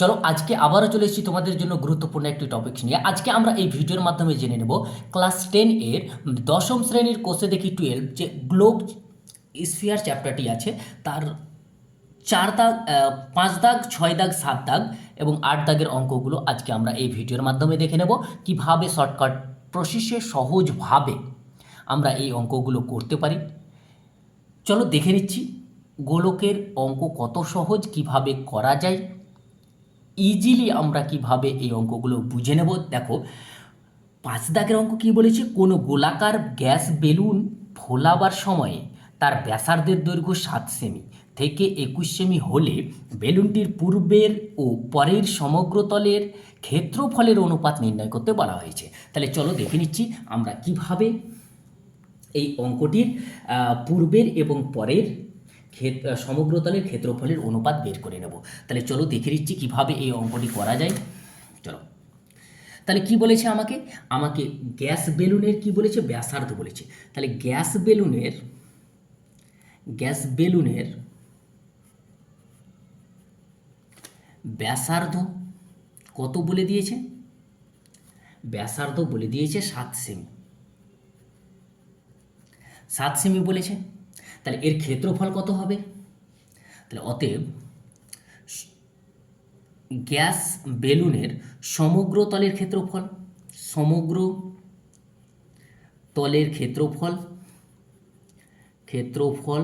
চলো আজকে আবারও চলে এসেছি তোমাদের জন্য গুরুত্বপূর্ণ একটি টপিক নিয়ে। আজকে আমরা এই ভিডিওর মাধ্যমে জেনে নেব ক্লাস টেন এর দশম শ্রেণির কোর্সে দেখি টুয়েলভ যে গ্লোব স্ফিয়ার চ্যাপ্টারটি আছে, তার চার দাগ পাঁচ দাগ, ছয় দাগ, সাত দাগ এবং আট দাগের অঙ্কগুলো আজকে আমরা এই ভিডিওর মাধ্যমে দেখে নেব। কীভাবে শর্টকাট প্রসেসে সহজভাবে আমরা এই অঙ্কগুলো করতে পারি? চলো দেখে নিচ্ছি গোলকের অঙ্ক কত সহজ, কীভাবে করা যায়? ইজিলি আমরা কীভাবে এই অঙ্কগুলো বুঝে নেব? দেখো, পাঁচ দাগের অঙ্ক কি বলেছে? কোনো গোলাকার গ্যাস বেলুন ফোলাবার সময়ে তার ব্যাসার্ধের দৈর্ঘ্য সাত সেমি থেকে একুশ সেমি হলে বেলুনটির পূর্বের ও পরের সমগ্রতলের ক্ষেত্রফলের অনুপাত নির্ণয় করতে বলা হয়েছে। তাহলে চলো দেখে নিচ্ছি আমরা কীভাবে এই অঙ্কটির পূর্বের এবং পরের সমগ্রতলের ক্ষেত্রফলের অনুপাত বের করে নেব। তাহলে চলো দেখে নিচ্ছি কীভাবে এই অঙ্কটি করা যায়। চলো। তাহলে কি বলেছে আমাকে? আমাকে গ্যাস বেলুনের কি বলেছে? ব্যাসার্ধ বলেছে। তাহলে গ্যাস বেলুনের গ্যাস বেলুনের ব্যাসার্ধ কত বলে দিয়েছে? ব্যাসার্ধ বলে দিয়েছে সাত সেমি। সাত সেমি বলেছে। তাহলে এর ক্ষেত্রফল কত হবে? তাহলে অতএব গ্যাস বেলুনের সমগ্র তলের ক্ষেত্রফল, সমগ্র তলের ক্ষেত্রফল ক্ষেত্রফল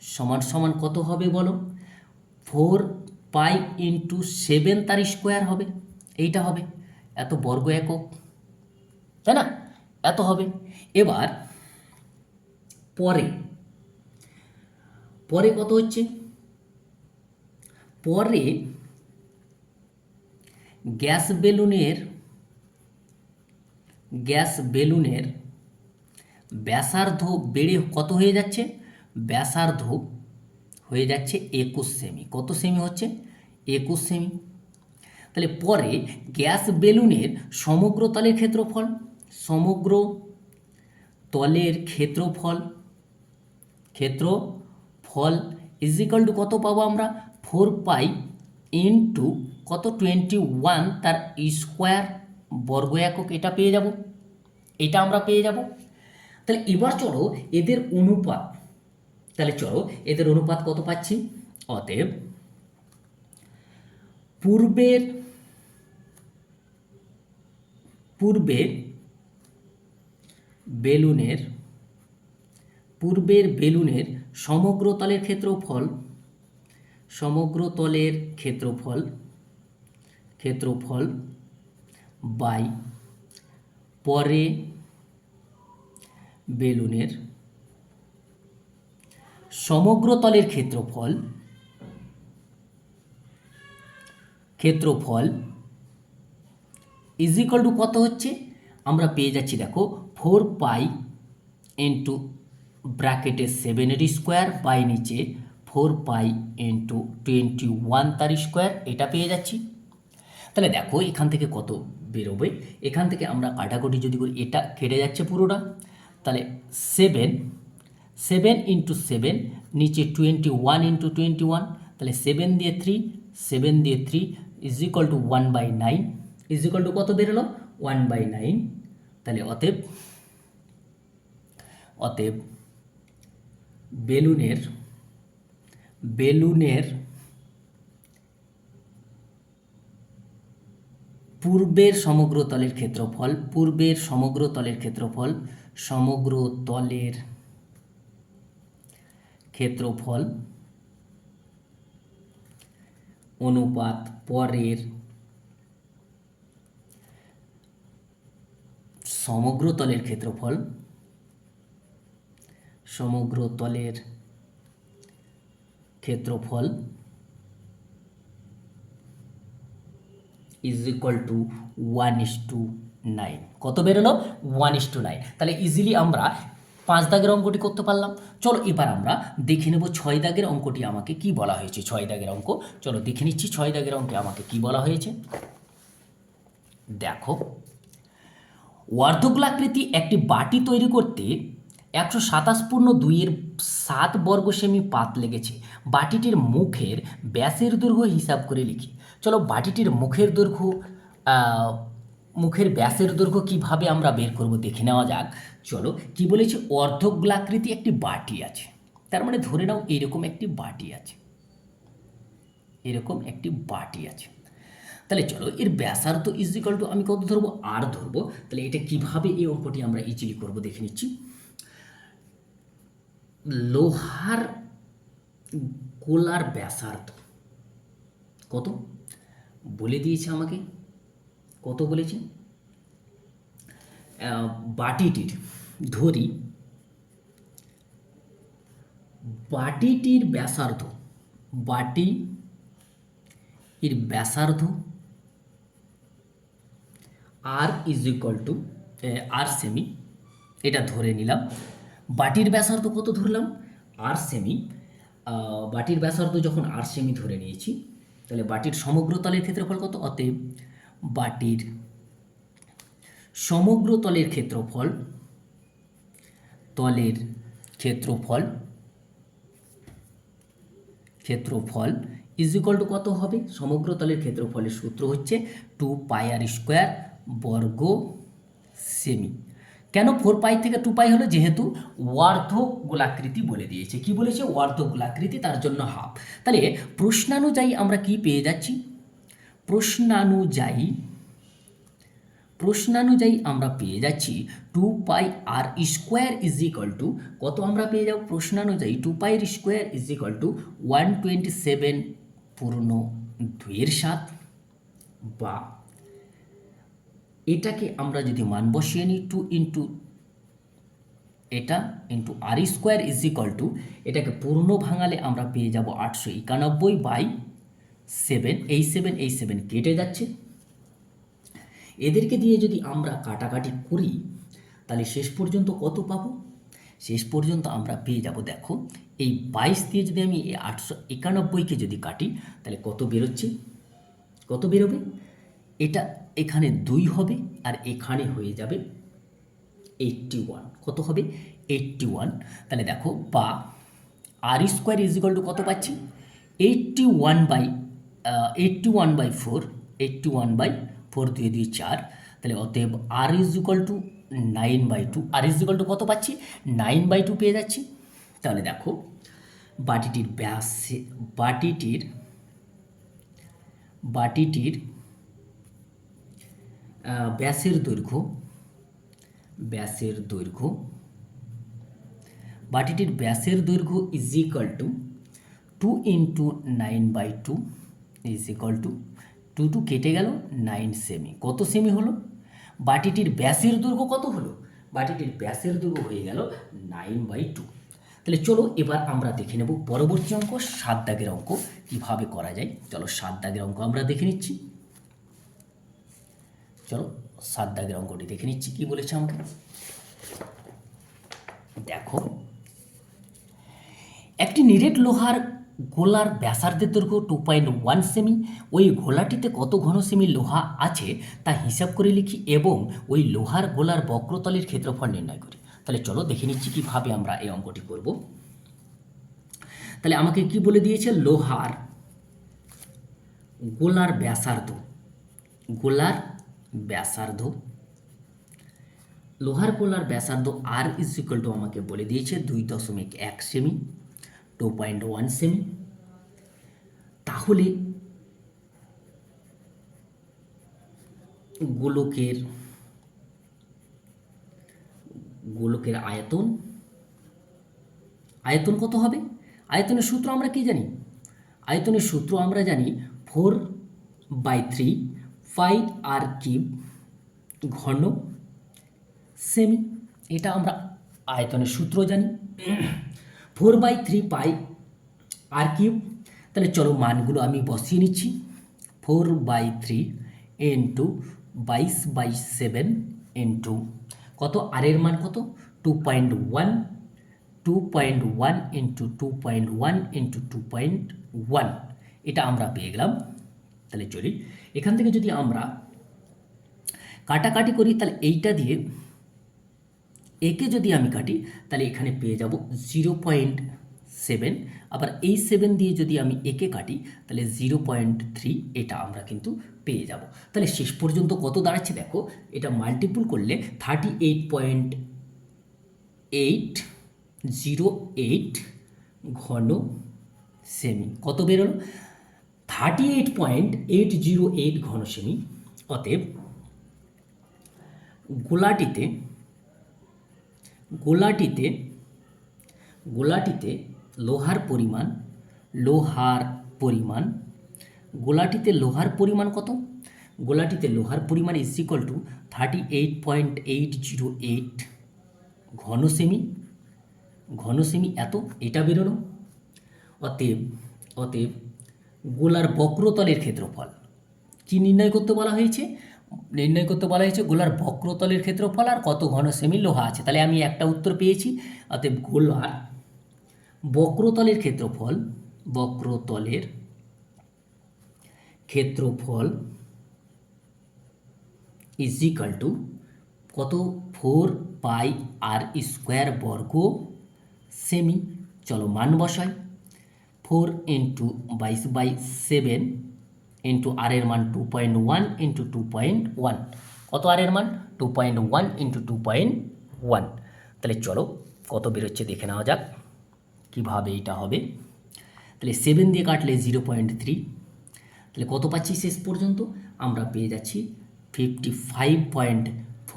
সমান সমান কত হবে বলো? ফোর পাই ইন্টু সেভেন তার স্কোয়ার হবে। এইটা হবে। এত বর্গ একক। তাই না? এত হবে। এবার পরে। পরে কত হচ্ছে? পরে গ্যাস বেলুনের গ্যাস বেলুনের ব্যাসার্ধ বেড়ে কত হয়ে যাচ্ছে? ব্যাসার্ধ হয়ে যাচ্ছে একুশ সেমি। কত সেমি হচ্ছে? একুশ সেমি। তাহলে পরে গ্যাস বেলুনের সমগ্র তলের ক্ষেত্রফল, সমগ্র তলের ক্ষেত্রফল ক্ষেত্রফল ইজিক্যাল টু কত পাবো আমরা? ফোর পাই ইন্টু কত? টোয়েন্টি ওয়ান তার স্কোয়ার বর্গ একক এটা পেয়ে যাব। এটা আমরা পেয়ে যাব। তাহলে এবার চলো এদের অনুপাত। তাহলে চলো এদের অনুপাত কত পাচ্ছি? অতএব পূর্বের পূর্বের বেলুনের পূর্বের বেলুনের সমগ্র তলের ক্ষেত্রফল সমগ্র তলের ক্ষেত্রফল ক্ষেত্রফল বাই পরে বেলুনের সমগ্র তলের ক্ষেত্রফল ক্ষেত্রফল ইজিক্যাল টু কত হচ্ছে? আমরা পেয়ে যাচ্ছি দেখো ফোর পাই ইন্টু ব্র্যাকেটে সেভেনের স্কোয়ার বাই নিচে four pi into twenty one তার স্কোয়ার এটা পেয়ে যাচ্ছি। তাহলে দেখো এখান থেকে কত বেরোবে। এখান থেকে আমরা কাটাকুটি যদি করি, এটা কেটে যাচ্ছে পুরোটা। তাহলে সেভেন সেভেন ইন্টু সেভেন নিচে twenty one into twenty one তাহলে সেভেন দিয়ে থ্রি সেভেন দিয়ে three is equal to one by nine is equal to কত বেরোলো? ওয়ান বাই নাইন তাহলে অতএব অতএব বেলুনের বেলুনের পূর্বের সমগ্র তলের ক্ষেত্রফল, পূর্বের সমগ্র তলের ক্ষেত্রফল, সমগ্র তলের ক্ষেত্রফল অনুপাত পরের সমগ্র তলের ক্ষেত্রফল সমগ্র তলের ক্ষেত্রফল is equal to one is two nine কত বেরোলো? ওয়ান ইস টু নাইন তাহলে ইজিলি আমরা পাঁচ দাগের অঙ্কটি করতে পারলাম। চলো এবার আমরা দেখে নেব ছয় দাগের অঙ্কটি আমাকে কি বলা হয়েছে। ছয় দাগের অঙ্ক। চলো দেখে নিচ্ছি ছয় দাগের অঙ্কে আমাকে কি বলা হয়েছে। দেখো, অর্ধগোলাকৃতি একটি বাটি তৈরি করতে একশো সাতাশ পূর্ণ দুইয়ের সাত বর্গ সেমি পাত লেগেছে। বাটিটির মুখের ব্যাসের দৈর্ঘ্য হিসাব করে লিখি। চলো বাটিটির মুখের দৈর্ঘ্য মুখের ব্যাসের দৈর্ঘ্য কীভাবে আমরা বের করব দেখে নেওয়া যাক। চলো, কি বলেছে? অর্ধগোলাকৃতি একটি বাটি আছে। তার মানে ধরে নাও এরকম একটি বাটি আছে। এরকম একটি বাটি আছে। তাহলে চলো, এর ব্যাসার্ধ ইজ ইকাল টু আমি কত ধরবো? আর ধরবো। তাহলে এটা কীভাবে এই অঙ্কটি আমরা ইজিলি করব দেখে নিচ্ছি। লোহার গোলার ব্যাসার্ধ। কত? বলে দিয়েছে আমাকে। কত বলেছে? বাটিটির, ধরি। বাটিটির ব্যাসার্ধ বাটি এর ব্যাসার্ধ r is equal to r semi এটা ধরে নিলাম। বাটির ব্যাসার্ধ কত ধরলাম? আর সেমি বাটির ব্যাসার্ধ যখন আর সেমি ধরে নিয়েছি, তাহলে বাটির সমগ্র তলের ক্ষেত্রফল কত? অতএব বাটির সমগ্র তলের ক্ষেত্রফল তলের ক্ষেত্রফল ক্ষেত্রফল ইজ ইকুয়াল টু কত হবে? সমগ্র তলের ক্ষেত্রফলের সূত্র হচ্ছে টু পাই আর স্কোয়ার বর্গ সেমি কেন ফোর পাই থেকে টু পাই হলো? যেহেতু ওয়ার্ধ গোলাকৃতি বলে দিয়েছে। কি বলেছে? ওয়ার্ধ গোলাকৃতি তার জন্য হাফ তাহলে প্রশ্নানুযায়ী আমরা কি পেয়ে যাচ্ছি? প্রশ্নানুযায়ী প্রশ্নানুযায়ী আমরা পেয়ে যাচ্ছি two pi r square is equal to কত আমরা পেয়ে যাব? প্রশ্নানুযায়ী two পাইয়ের square is equal to one twenty seven পূর্ণ দুইয়ের সাত বা এটাকে আমরা যদি মান বসিয়ে নিই টু ইন্টু এটা into r square is equal to এটাকে পূর্ণ ভাঙালে আমরা পেয়ে যাব আটশো একানব্বই বাই সেভেন এই সেভেন এই সেভেন কেটে যাচ্ছে। এদেরকে দিয়ে যদি আমরা কাটাকাটি করি, তাহলে শেষ পর্যন্ত কত পাবো? শেষ পর্যন্ত আমরা পেয়ে যাব, দেখো, এই বাইশ দিয়ে যদি আমি এই আটশো একানব্বইকে যদি কাটি, তাহলে কত বেরোচ্ছে? কত বেরোবে? এটা এখানে দুই হবে আর এখানে হয়ে যাবে এইটটি ওয়ান কত হবে? এইটটি ওয়ান তাহলে দেখো, বা আর স্কোয়ার ইজ টু কত পাচ্ছি? Eighty one by eighty one by four eighty one by four দুই দুই চার। তাহলে অতএব r is to nine by two r is to কত পাচ্ছি? নাইন বাই টু পেয়ে যাচ্ছি। তাহলে দেখো, বাটিটির ব্যাস, বাটিটির বাটিটির ব্যাসের দৈর্ঘ্য ব্যাসের দৈর্ঘ্য, বাটিটির ব্যাসের দৈর্ঘ্য is equal to two into nine by two is equal to two two কেটে গেল নাইন সেমি কত সেমি হলো? বাটিটির ব্যাসের দৈর্ঘ্য কত হলো? বাটিটির ব্যাসের দৈর্ঘ্য হয়ে গেল নাইন বাই টু তাহলে চলো এবার আমরা দেখে নেব পরবর্তী অঙ্ক, সাত দাগের অঙ্ক, কীভাবে করা যায়? চলো সাত দাগের অঙ্ক আমরা দেখে নিচ্ছি। চলো সাত দাগের অঙ্কটি দেখে নিচ্ছি, কি বলেছে আমাকে? দেখো, একটি নিরেট লোহার গোলার ব্যাসার্ধের দৈর্ঘ্য টু পয়েন্ট ওয়ান সেমি ওই গোলাটিতে কত ঘন সেমি লোহা আছে তা হিসাব করে লিখি এবং ওই লোহার গোলার বক্রতলের ক্ষেত্রফল নির্ণয় করি। তাহলে চলো দেখে নিচ্ছি কীভাবে আমরা এই অঙ্কটি করব। তাহলে আমাকে কি বলে দিয়েছে? লোহার গোলার ব্যাসার্ধ, গোলার ব্যাসার্ধ। লোহার গোলার ব্যাসার্ধ আর ইজ ইকুয়াল টু আমাকে বলে দিয়েছে দুই দশমিক এক সেমি টু পয়েন্ট ওয়ান সেমি তাহলে গোলকের গোলকের আয়তন আয়তন কত হবে? আয়তনের সূত্র আমরা কি জানি? আয়তনের সূত্র আমরা জানি four by three five r cube ঘন সেমি। এটা আমরা আয়তনের সূত্র জানি। Four by three pi r cube তাহলে চলো মানগুলো আমি বসিয়ে নিচ্ছি। ফোর বাই থ্রি ইন্টু বাইশ বাই সেভেন ইন্টু কত? আর এর মান কত? Two point one. Two point one into two point one into two point one. এটা আমরা পেয়ে গেলাম। তাহলে চলি। এখান থেকে যদি আমরা কাটাকাটি করি, তাহলে এইটা দিয়ে একে যদি আমি কাটি, তাহলে এখানে পেয়ে যাব জিরো পয়েন্ট সেভেন। আবার এই সেভেন দিয়ে যদি আমি একে কাটি, তাহলে জিরো পয়েন্ট থ্রি এটা আমরা কিন্তু পেয়ে যাব। তাহলে শেষ পর্যন্ত কত দাঁড়াচ্ছে দেখো, এটা মাল্টিপুল করলে thirty eight point eight zero eight ঘন সেমি কত বেরোলো? Thirty eight point eight zero eight ঘন সেমি অতএব গোলাটিতে গোলাটিতে গোলাটিতে লোহার পরিমাণ লোহার পরিমাণ, গোলাটিতে লোহার পরিমাণ কত? গোলাটিতে লোহার পরিমাণ is equal to thirty eight point eight zero eight ঘন সেমি ঘন সেমি এত, এটা বেরোলো। অতএব অতএব গোলার বক্রতলের ক্ষেত্রফল। কি নির্ণয় করতে বলা হয়েছে? নির্ণয় করতে বলা হয়েছে গোলার বক্রতলের ক্ষেত্রফল আর কত ঘন সেমি লোহা আছে। তাহলে আমি একটা উত্তর পেয়েছি, অতএব গোলার বক্রতলের ক্ষেত্রফল বক্রতলের ক্ষেত্রফল ইজ ইকাল টু কত? ফোর পাই আর স্কোয়ার বর্গ সেমি। চলো মান বসাই। ফোর ইন্টু বাইশ বাই সেভেন ইন্টু আর এর মান two point one into two point one. কত আর এর মান? Two point one into two point one. তাহলে চলো কত বেরোচ্ছে দেখে নেওয়া যাক, কীভাবে এটা হবে। তাহলে সেভেন দিয়ে কাটলে জিরো পয়েন্ট থ্রি। তাহলে কত পাচ্ছি শেষ পর্যন্ত? আমরা পেয়ে যাচ্ছি fifty five point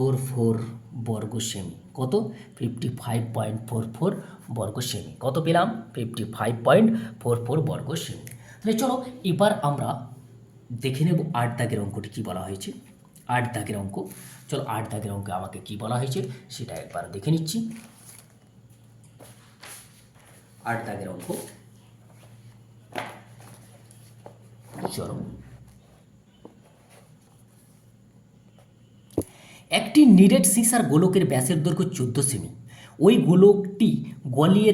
four four বর্গ সেমি। কত? Fifty five point four four বর্গ সেমি। কত পেলাম? Fifty five point four four বর্গ সেমি। তাহলে চলো, এবার আমরা দেখে নেব আট দাগের অঙ্কটি কী বলা হয়েছে। আট দাগের অঙ্ক। চলো, আট দাগের অঙ্কে আমাকে কী বলা হয়েছে, সেটা একবার দেখে নিচ্ছি। আট দাগের অঙ্ক। চলো একটি নিরেট সিসার গোলকের ব্যাসের দৈর্ঘ্য চোদ্দ সেমি। ওই গোলকটি গলিয়ে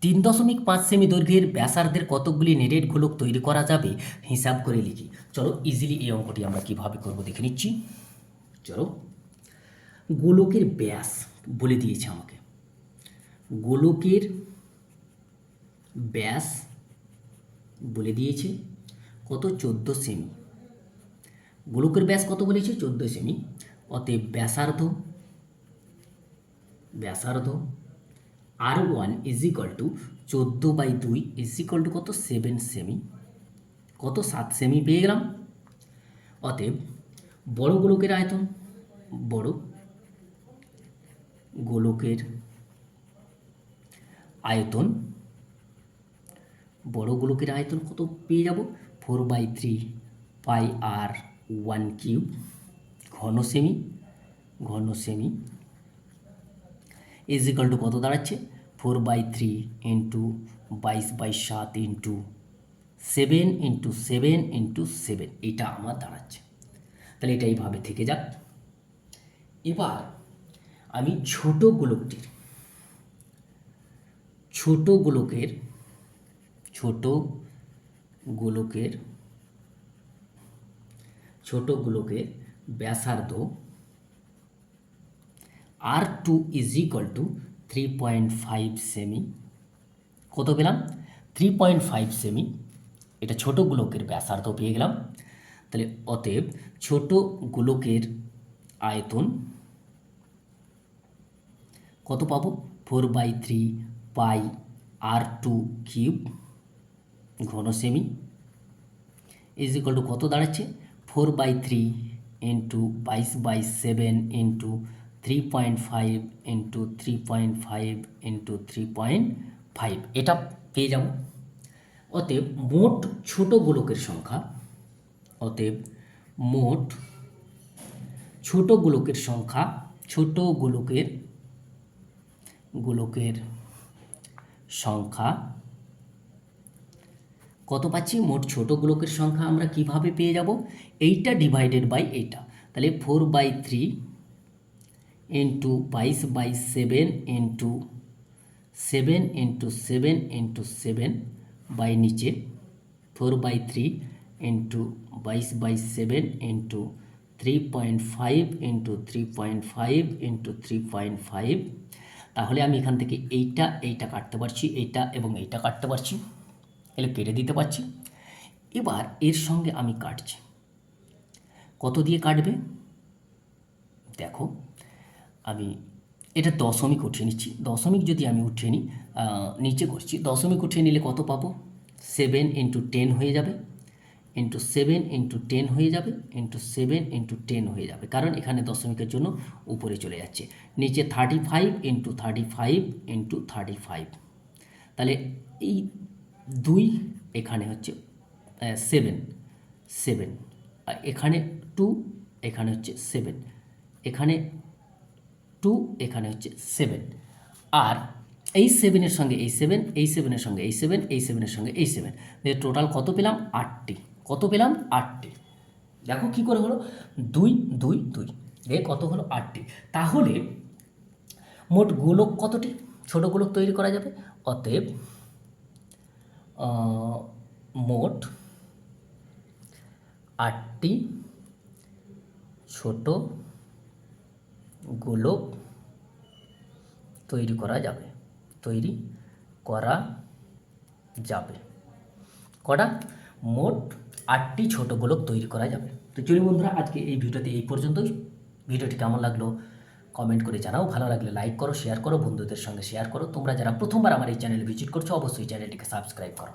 তিন দশমিক পাঁচ সেমি দৈর্ঘ্যের ব্যাসার্ধের কতকগুলি নিরেট গোলক তৈরি করা যাবে হিসাব করে লিখি। চলো ইজিলি এই অঙ্কটি আমরা কীভাবে করব দেখে নিচ্ছি। চলো। গোলকের ব্যাস বলে দিয়েছে আমাকে। গোলকের ব্যাস বলে দিয়েছে কত? চোদ্দ সেমি। গোলকের ব্যাস কত বলেছে? চোদ্দ সেমি। অতএব ব্যাসার্ধ ব্যাসার্ধ r one is equal to চোদ্দ বাই দুই ইজ ইকাল টু কত? সেভেন সেমি কত? সাত সেমি পেয়ে গেলাম। অতএব বড় গোলকের আয়তন, বড় গোলকের আয়তন, বড় গোলকের আয়তন কত? পেয়ে যাব। Four by three pi r one cube ঘন সেমি ঘন সেমি ইজ টু কত দাঁড়াচ্ছে? ফোর বাই থ্রি ইন্টু বাইশ বাই সাত into seven into seven into seven এটা আমার দাঁড়াচ্ছে। তাহলে এটা এইভাবে থেকে যাক। এবার আমি ছোট গোলকটির, ছোট গোলকের ছোট গোলকের ছোট গোলকের ব্যাসার্ধ r two is equal to three point five semi কত পেলাম? থ্রি পয়েন্ট ফাইভ সেমি এটা ছোট গোলকের ব্যাসার্ধ পেয়ে গেলাম। তাহলে অতএব ছোট গোলকের আয়তন কত পাবো? Four by three pi r two cube ঘন সেমি ইজ ইকাল টু কত দাঁড়াচ্ছে? ফোর বাই থ্রি ইন্টু বাইশ by seven into three point five into three point five into three point five এটা পেয়ে যাব। অতএব মোট ছোট গোলকের সংখ্যা, অতএব মোট ছোট গোলকের সংখ্যা, ছোট গোলকের গোলকের সংখ্যা কত পাচ্ছি? মোট ছোট গোলকের সংখ্যা আমরা কীভাবে পেয়ে যাব? এইটা ডিভাইডেড বাই এইটা। তাহলে ফোর বাই থ্রি ইন্টু বাইশ by seven into seven into seven into seven by নিচে ফোর বাই থ্রি ইন্টু বাইশ by seven into three point five into three point five into three point five তাহলে আমি এখান থেকে এইটা এইটা কাটতে পারছি, এইটা এবং এইটা কাটতে পারছি। এলে কেটে দিতে পারছি। এবার এর সঙ্গে আমি কাটছি। কত দিয়ে কাটবে? দেখো, আমি এটা দশমিক উঠিয়ে নিচ্ছি। দশমিক যদি আমি উঠিয়ে নিই নিচে করছি। দশমিক উঠিয়ে নিলে কত পাবো? সেভেন ইন্টু টেন হয়ে যাবে। ইন্টু সেভেন ইন্টু টেন হয়ে যাবে। ইন্টু সেভেন ইন্টু টেন হয়ে যাবে। কারণ এখানে দশমিকের জন্য উপরে চলে যাচ্ছে। নিচে thirty five into thirty five into thirty five তাহলে এই দুই, এখানে হচ্ছে সেভেন সেভেন আর এখানে টু এখানে হচ্ছে সেভেন এখানে টু এখানে হচ্ছে সেভেন আর এই সেভেনের সঙ্গে এই সেভেন এই সেভেনের সঙ্গে এই সেভেন এই সেভেনের সঙ্গে এই সেভেন টোটাল কত পেলাম? আটটি। কত পেলাম? আটটি। দেখো কি করে হলো? দুই দুই দুই। এ কত হলো? আটটি। তাহলে মোট গোলক কতটি? ছোট গোলক তৈরি করা যাবে? অতএব মোট আটটি ছোট গোলক তৈরি করা যাবে, তৈরি করা যাবে। কটা? মোট আটটি ছোট গোলক তৈরি করা যাবে। তো চলি বন্ধুরা, আজকে এই ভিডিওতে এই পর্যন্তই। ভিডিওটি কেমন লাগল? কমেন্ট করে জানাও। ভালো লাগলে লাইক করো শেয়ার করো, বন্ধুদের সঙ্গে শেয়ার করো। তোমরা যারা প্রথমবার আমার এই চ্যানেলে ভিজিট করছ, অবশ্যই চ্যানেলটিকে সাবস্ক্রাইব করো।